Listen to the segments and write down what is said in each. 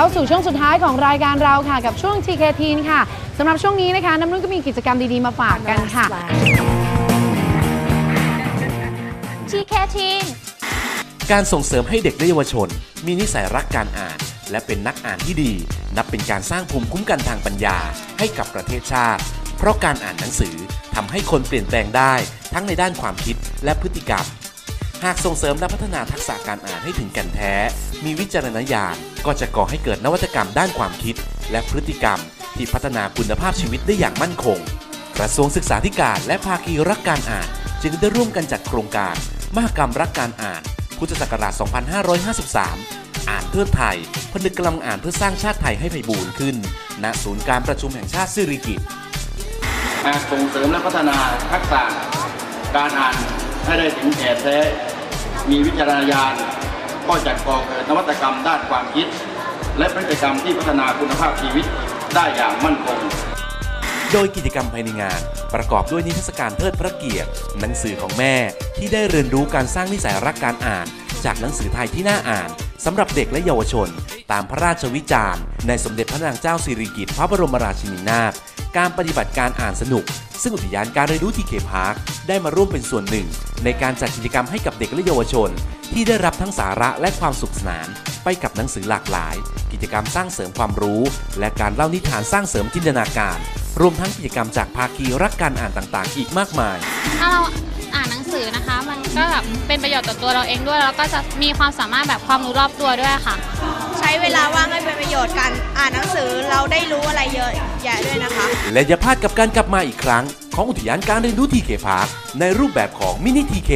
เข้าสู่ช่วงสุดท้ายของรายการเราค่ะ กับช่วง TK Teen ค่ะสำหรับช่วงนี้นะคะน้ำนุ่นก็มีกิจกรรมดี ๆ มาฝากกันค่ะ TK Teen การส่งเสริมให้เด็กและเยาวชน มีนิสัยรักการอ่าน และเป็นนักอ่านที่ดี นับเป็นการสร้างภูมิคุ้มกันทางปัญญา ให้กับประเทศชาติ เพราะการอ่านหนังสือทำให้คนเปลี่ยนแปลงได้ ทั้งในด้านความคิดและพฤติกรรม หากส่งเสริมและพัฒนาทักษะการอ่านให้ถึงแก่นแท้ มีวิจารณญาณ ก็จะก่อให้เกิดนวัตกรรมด้านความคิด และพฤติกรรม ที่พัฒนาคุณภาพชีวิตได้อย่างมั่นคง กระทรวงศึกษาธิการและภาคีรักการอ่าน จึงได้ร่วมกันจัดโครงการ มหกรรมรักการอ่าน พุทธศักราช 2553 อ่านเพื่อไทยผนึกกำลังอ่านเพื่อสร้างชาติไทยให้ไพบูรณ์ขึ้น ณ ศูนย์การประชุมแห่งชาติสิริกิติ์การส่งเสริมและพัฒนาทักษะการอ่านให้ได้ถึงแก่แท้ มีวิจารณญาณก็จะก่อเกิดนวัตกรรมด้านความคิด และพฤติกรรมที่พัฒนาคุณภาพชีวิตได้อย่างมั่นคง โดยกิจกรรมภายในงาน ประกอบด้วยนิทรรศการเทิดพระเกียรติหนังสือของแม่ที่ได้เรียนรู้การสร้างนิสัยรักการอ่าน จากหนังสือไทยที่น่าอ่านสำหรับเด็กและเยาวชน ตามพระราชวิจารณ์ในสมเด็จพระนางเจ้าสิริกิติ์พระบรมราชินีนาถการปฏิบัติการอ่านสนุก ซึ่งอุทยานการเรียนรู้ทีเคพาร์ค ได้มาร่วมเป็นส่วนหนึ่ง ในการจัดกิจกรรมให้กับเด็กและเยาวชน ที่ได้รับทั้งสาระและความสุขสนาน ไปกับหนังสือหลากหลาย กิจกรรมสร้างเสริมความรู้ และการเล่านิทานสร้างเสริมจินตนาการ รวมทั้งกิจกรรมจากภาคีรักการอ่านต่างๆ อีกมากมาย ถ้าเราอ่านหนังสือนะคะ มันก็แบบเป็นประโยชน์ต่อตัวเราเองด้วย แล้วก็จะมีความสามารถแบบความรู้รอบตัวด้วยค่ะ ใช้เวลาว่างให้เป็นประโยชน์กัน อ่านหนังสือเราได้รู้อะไรเยอะแยะด้วยนะคะ และอย่าพลาดกับการกลับมาอีกครั้ง ของอุทยานการเรียนรู้ทีเคพาร์คในรูปแบบของมินิทีเค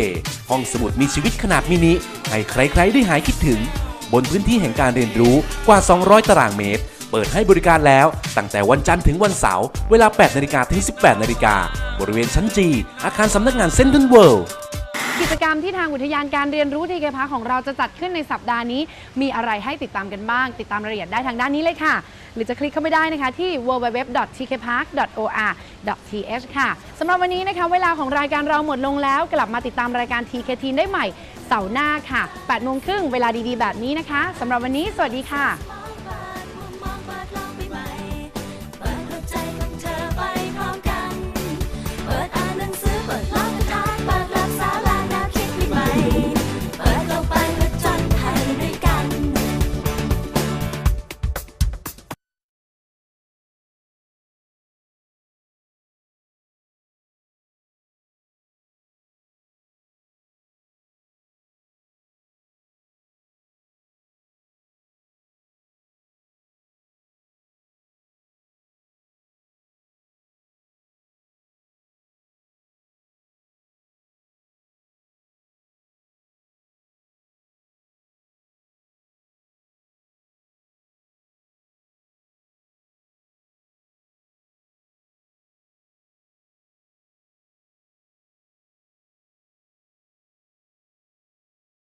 ห้องสมุดมีชีวิตขนาดมินิ ให้ใครๆได้หายคิดถึง บนพื้นที่แห่งการเรียนรู้กว่า 200 ตารางเมตร เปิดให้บริการแล้วตั้งแต่วันจันทร์ถึงวันเสาร์เวลา 8นาฬิกาถึง 18นาฬิกาบริเวณชั้นจีอาคารสำนักงานเซ็นทรัลเวิลด์กิจกรรมที่ทางอุทยานการเรียนรู้ทีเคพาของเราจะจัดขึ้นในสัปดาห์นี้ มีอะไรให้ติดตามกันบ้าง ติดตามรายละเอียดได้ทางด้านนี้เลยค่ะ หรือจะคลิกเข้าไปได้นะคะที่ www.tkpark.or.th ค่ะสำหรับวันนี้นะคะเวลาของรายการเราหมดลงแล้ว กลับมาติดตามรายการ TKT ได้ใหม่เสาร์หน้าค่ะ8โมงครึ่งเวลาดีๆ แบบนี้นะคะสำหรับวันนี้ สวัสดีค่ะ